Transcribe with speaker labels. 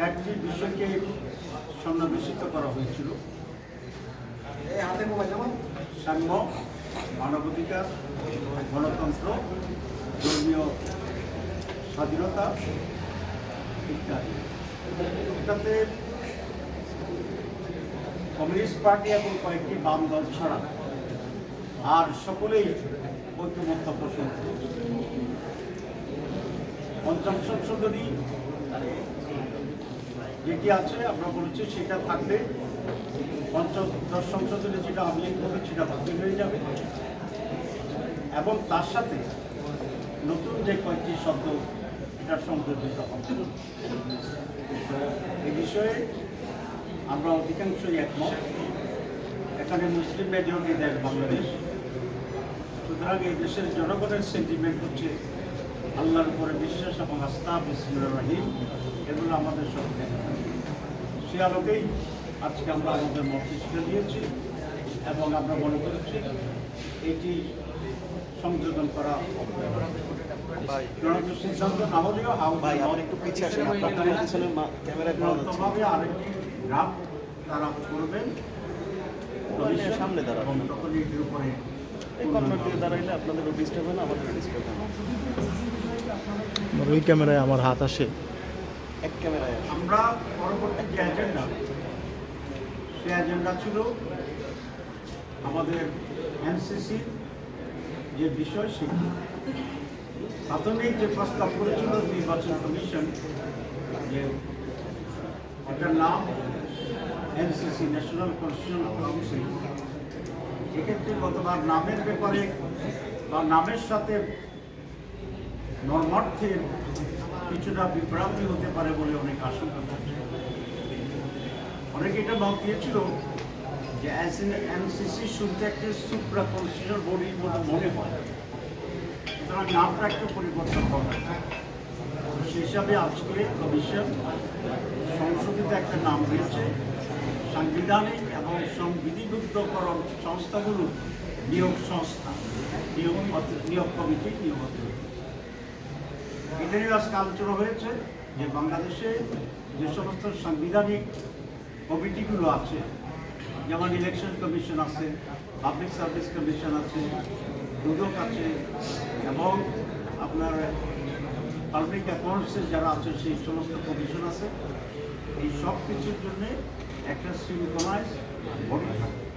Speaker 1: চারটি বিষয়কে সন্নিবেশিত করা হয়েছিল। সাম্য মানবাধিকার গণতন্ত্র ধর্মীয় স্বাধীনতা ইত্যাদি। এটাতে কমিউনিস্ট পার্টি এবং কয়েকটি বাম দল ছাড়া আর সকলেই ঐক্যমত্য পোষণ। পঞ্চম সংশোধনী যেটি আছে, আমরা বলেছি সেটা থাকলে পঞ্চদশ সংশোধনে যেটা আমলিং হবে সেটা বাতিল হয়ে যাবে। এবং তার সাথে নতুন যে কয়েকটি শব্দ এটা সংযোজিত হবে। এই বিষয়ে আমরা অধিকাংশই একমত। এখানে মুসলিম মেজরিটি দেশ বাংলাদেশ। সুতরাং এই দেশের জনগণের সেন্টিমেন্ট হচ্ছে আল্লাহর উপরে বিশ্বাস এবং আস্থা রহিম এগুলো আমাদের সঙ্গে সে আলোকেই আজকে আমরা আমাদের মস্তিষ্ক দিয়েছি এবং আমরা মনে করেছি এটি সংযোজন করা
Speaker 2: ভাই
Speaker 1: সিদ্ধান্ত না হলেও
Speaker 2: একটু পিছিয়ে আসেন
Speaker 1: আরেকটি তারা করবেন।
Speaker 2: সামনে
Speaker 1: তখন এটির উপরে
Speaker 2: এই দাঁড়াইলে আপনাদেরও ডিস্টার্ব হয় না আমাদেরও ডিস্টার্ব
Speaker 3: আমার ওই ক্যামেরায় আমার হাত আসে।
Speaker 2: এক ক্যামেরায়
Speaker 1: আমরা পরবর্তী যে এজেন্ডা সে এজেন্ডা ছিল আমাদের এনসিসি যে বিষয় সেটি। প্রাথমিক যে প্রস্তাব করেছিল নির্বাচন কমিশন যে এটার নাম এনসিসি ন্যাশনাল কনস্টিটিউশন কাউন্সিল এক্ষেত্রে গতবার নামের ব্যাপারে বা নামের সাথে নর্মার্থের কিছুটা বিভ্রান্তি হতে পারে বলে অনেক আশঙ্কা করছে অনেকে এটা ভাব দিয়েছিল যে অ্যাজ এন এনসিসি শুনতে একটা সুপ্রা কনস্টিটিউশন বডির মতো মনে হয়। সুতরাং নামটা একটু পরিবর্তন হবে। সেই হিসাবে আজকে কমিশন সংশোধিত একটা নাম দিয়েছে। সাংবিধানিক এবং সংবিধিবদ্ধকরণ সংস্থাগুলোর নিয়োগ সংস্থা, নিয়োগ নিয়োগ কমিটি নিয়োগ আজকে আলোচনা হয়েছে যে বাংলাদেশে যে সমস্ত সাংবিধানিক কমিটিগুলো আছে, যেমন ইলেকশন কমিশন আছে পাবলিক সার্ভিস কমিশন আছে, দুদক আছে, এবং আপনার পাবলিক অ্যাকাউন্টসের যারা আছে, সেই সমস্ত কমিশন আছে। এই সব কিছুর জন্যে একটা সিনক্রোনাইজ বডি থাকে